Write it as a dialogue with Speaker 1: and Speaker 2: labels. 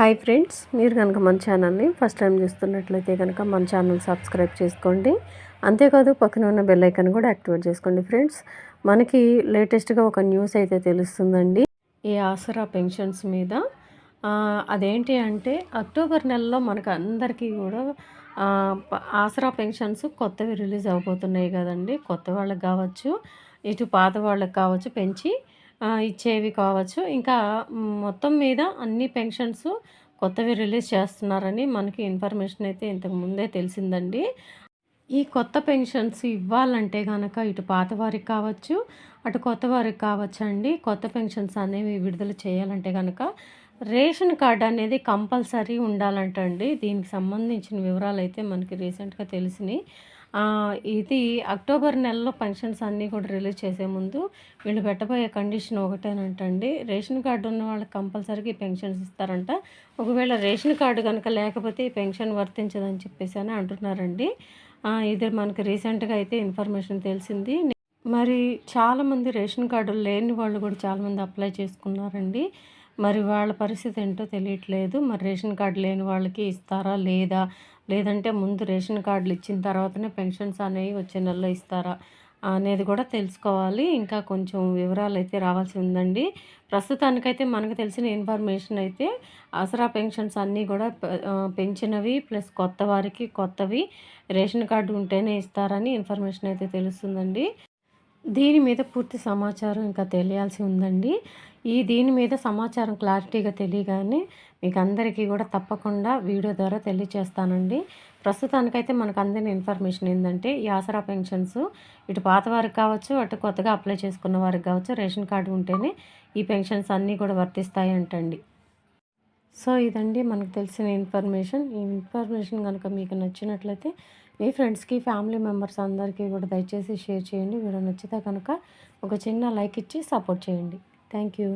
Speaker 1: Hi friends మీరు కనుక మన ఛానల్ని ఫస్ట్ టైం చూస్తున్నట్లయితే కనుక మన ఛానల్ సబ్స్క్రైబ్ చేసుకోండి. అంతేకాదు పక్కన ఉన్న బెల్ ఐకాన్ కూడా యాక్టివేట్ చేసుకోండి ఫ్రెండ్స్. మనకి లేటెస్ట్గా ఒక న్యూస్ అయితే తెలుస్తుందండి. ఈ ఆసరా పెన్షన్స్ మీద అదేంటి అంటే అక్టోబర్ నెలలో మనకు అందరికీ కూడా ఆసరా పెన్షన్స్ కొత్తవి రిలీజ్ అవబోతున్నాయి కదండి. కొత్త వాళ్ళకి కావచ్చు ఇటు పాత వాళ్ళకి కావచ్చు పెంచి ఇచ్చేవి కావచ్చు. ఇంకా మొత్తం మీద అన్ని పెన్షన్స్ కొత్తవి రిలీజ్ చేస్తున్నారని మనకి ఇన్ఫర్మేషన్ అయితే ఇంతకు ముందే తెలిసిందండి. ఈ కొత్త పెన్షన్స్ ఇవ్వాలంటే కనుక ఇటు పాత వారికి కావచ్చు అటు కొత్త వారికి కావచ్చు అండి. కొత్త పెన్షన్స్ అనేవి విడుదల చేయాలంటే కనుక రేషన్ కార్డు అనేది కంపల్సరీ ఉండాలంటండి. దీనికి సంబంధించిన వివరాలు అయితే మనకి రీసెంట్గా తెలిసినాయి. ఇది అక్టోబర్ నెలలో పెన్షన్స్ అన్నీ కూడా రిలీజ్ చేసే ముందు వీళ్ళు పెట్టబోయే కండిషన్ ఒకటేనంటండి. రేషన్ కార్డు ఉన్న వాళ్ళకి కంపల్సరీగా పెన్షన్స్ ఇస్తారంట. ఒకవేళ రేషన్ కార్డు కనుక లేకపోతే ఈ పెన్షన్ వర్తించదని చెప్పేసి అని అంటున్నారండి. ఇది మనకి రీసెంట్గా అయితే ఇన్ఫర్మేషన్ తెలిసింది. మరి చాలామంది రేషన్ కార్డులు లేని వాళ్ళు కూడా చాలామంది అప్లై చేసుకున్నారండి. మరి వాళ్ళ పరిస్థితి ఏంటో తెలియట్లేదు. మరి రేషన్ కార్డు లేని వాళ్ళకి ఇస్తారా లేదా లేదంటే ముందు రేషన్ కార్డులు ఇచ్చిన తర్వాతనే పెన్షన్స్ అనేవి వచ్చే నెలలో ఇస్తారా అనేది కూడా తెలుసుకోవాలి. ఇంకా కొంచెం వివరాలు అయితే రావాల్సి ఉందండి. ప్రస్తుతానికైతే మనకు తెలిసిన ఇన్ఫర్మేషన్ అయితే ఆసరా పెన్షన్స్ అన్నీ కూడా పెంచినవి ప్లస్ కొత్త వారికి కొత్తవి రేషన్ కార్డు ఉంటేనే ఇస్తారని ఇన్ఫర్మేషన్ అయితే తెలుస్తుందండి. దీని మీద పూర్తి సమాచారం ఇంకా తెలియాల్సి ఉందండి. ఈ దీని మీద సమాచారం క్లారిటీగా తెలియగానే మీకు అందరికీ కూడా తప్పకుండా వీడియో ద్వారా తెలియచేస్తానండి. ప్రస్తుతానికైతే మనకు అందిన ఇన్ఫర్మేషన్ ఏంటంటే ఈ ఆసరా పెన్షన్స్ ఇటు పాత వారికి కావచ్చు అటు కొత్తగా అప్లై చేసుకున్న వారికి కావచ్చు రేషన్ కార్డు ఉంటేనే ఈ పెన్షన్స్ అన్నీ కూడా వర్తిస్తాయి అంటండి సో ఇదండి మనకు తెలిసిన ఇన్ఫర్మేషన్. ఈ ఇన్ఫర్మేషన్ కనుక మీకు నచ్చినట్లయితే మీ ఫ్రెండ్స్కి ఫ్యామిలీ మెంబర్స్ అందరికీ కూడా దయచేసి షేర్ చేయండి. వీడియో నచ్చితే కనుక ఒక చిన్న లైక్ ఇచ్చి సపోర్ట్ చేయండి. Thank you